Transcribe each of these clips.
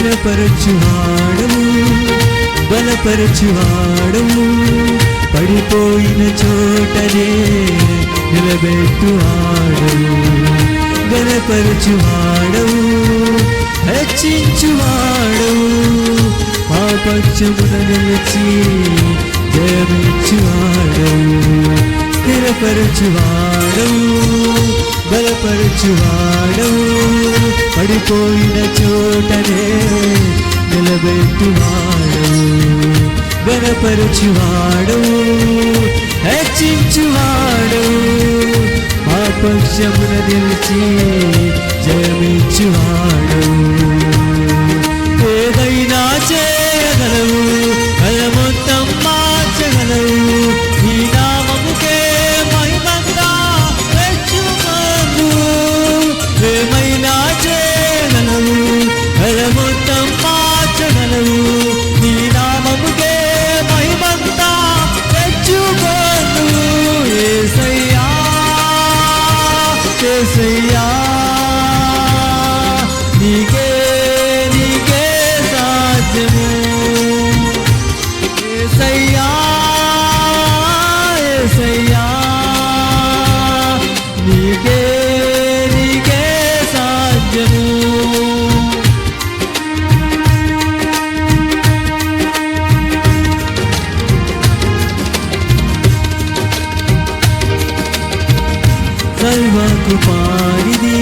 స్థిరపరచువాడవు బలపరచువాడవు పడిపోయిన చోటనే నిలబెట్టువాడవు గణపరచువాడవు హెచ్చించువాడవు మా పక్షమున నిలిచి జయమిచ్చువాడవు స్థిరపరచువాడవు బలపరచువాడవు పడిపోయిన చోటనే నిలబెట్టివాడు గణపరచువాడవు హెచ్చించువాడు. ఆ పక్షమున నిలిచి జయమిచ్చువాడవు సర్వకుమారిది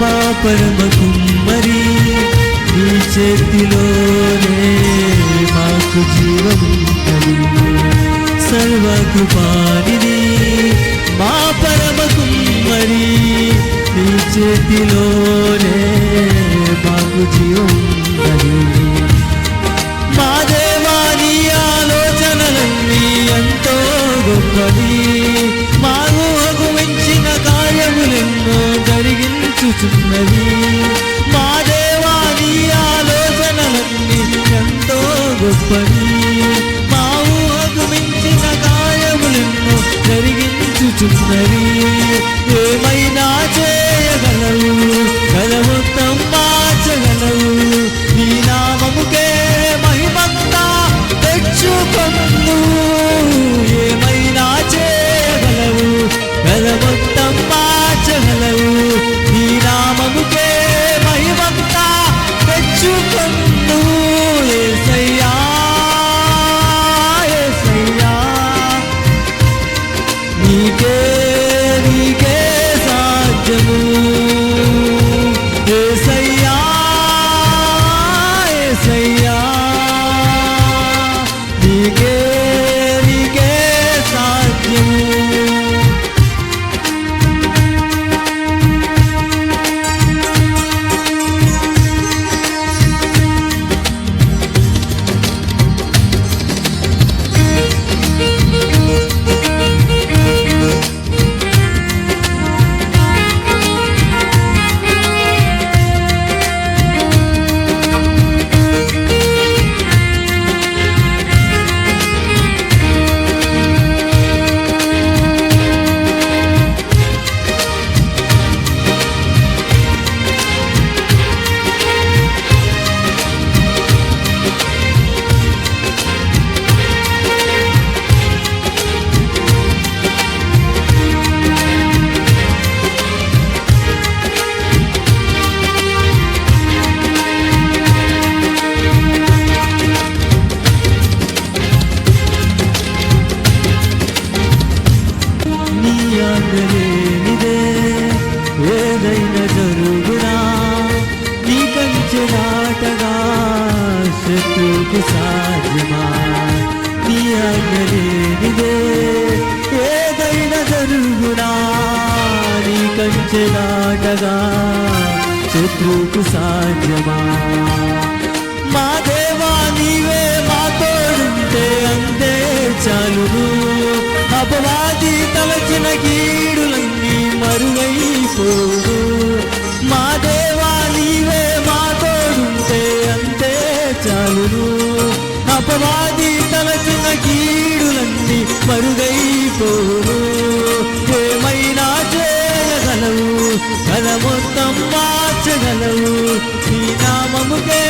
మా పరమ కుమ్మరి నీ చేతిలోనే మాకు జీవముంటది సర్వకుమారిది మా పరమ కుమ్మరి నీ చేతిలోనే మాకు జీవముంటది మా దేవాని ఆలోచనలన్నీ ఎంతో గొప్పది నీ కంచె శత్రువుకు సాధ్యమా? మా దేవా నీవే మా తోడుంటే అంతే చాలును. అపవాది తలచిన కీడులన్నీ మరుగైపోదు మా దేవా నీవే మా తోడుంటే అంతే చాలును. అపవాది తలచిన కీడులన్నీ మరుగైపోను మొత్తం మార్చగలవు నీ నామముకే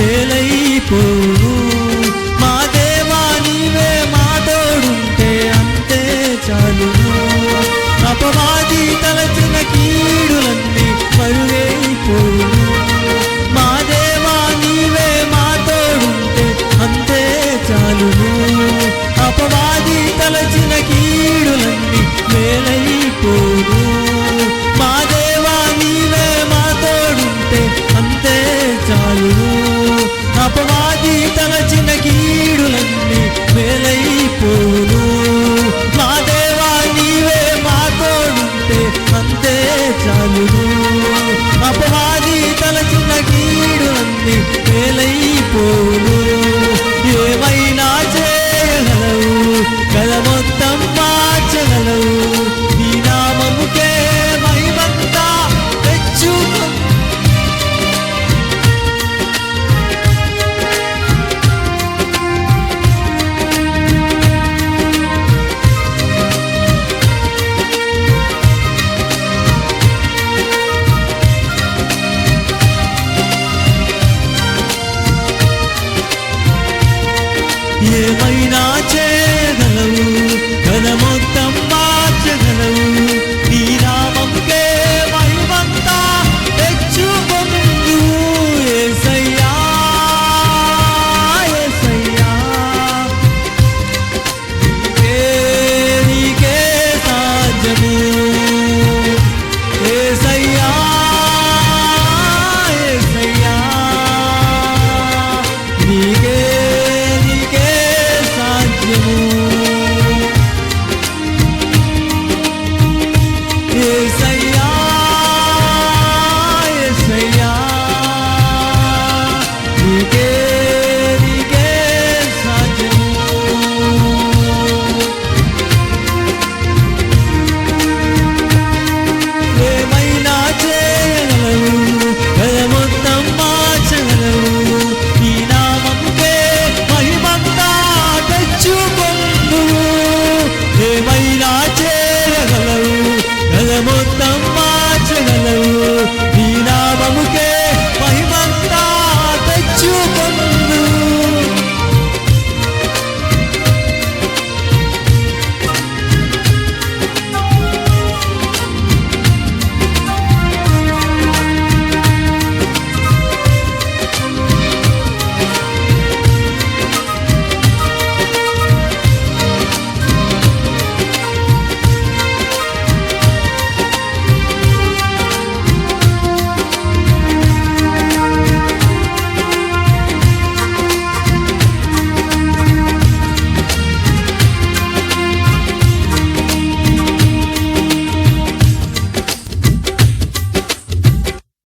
కీడులన్నీ ఏమైనా చేయగలవు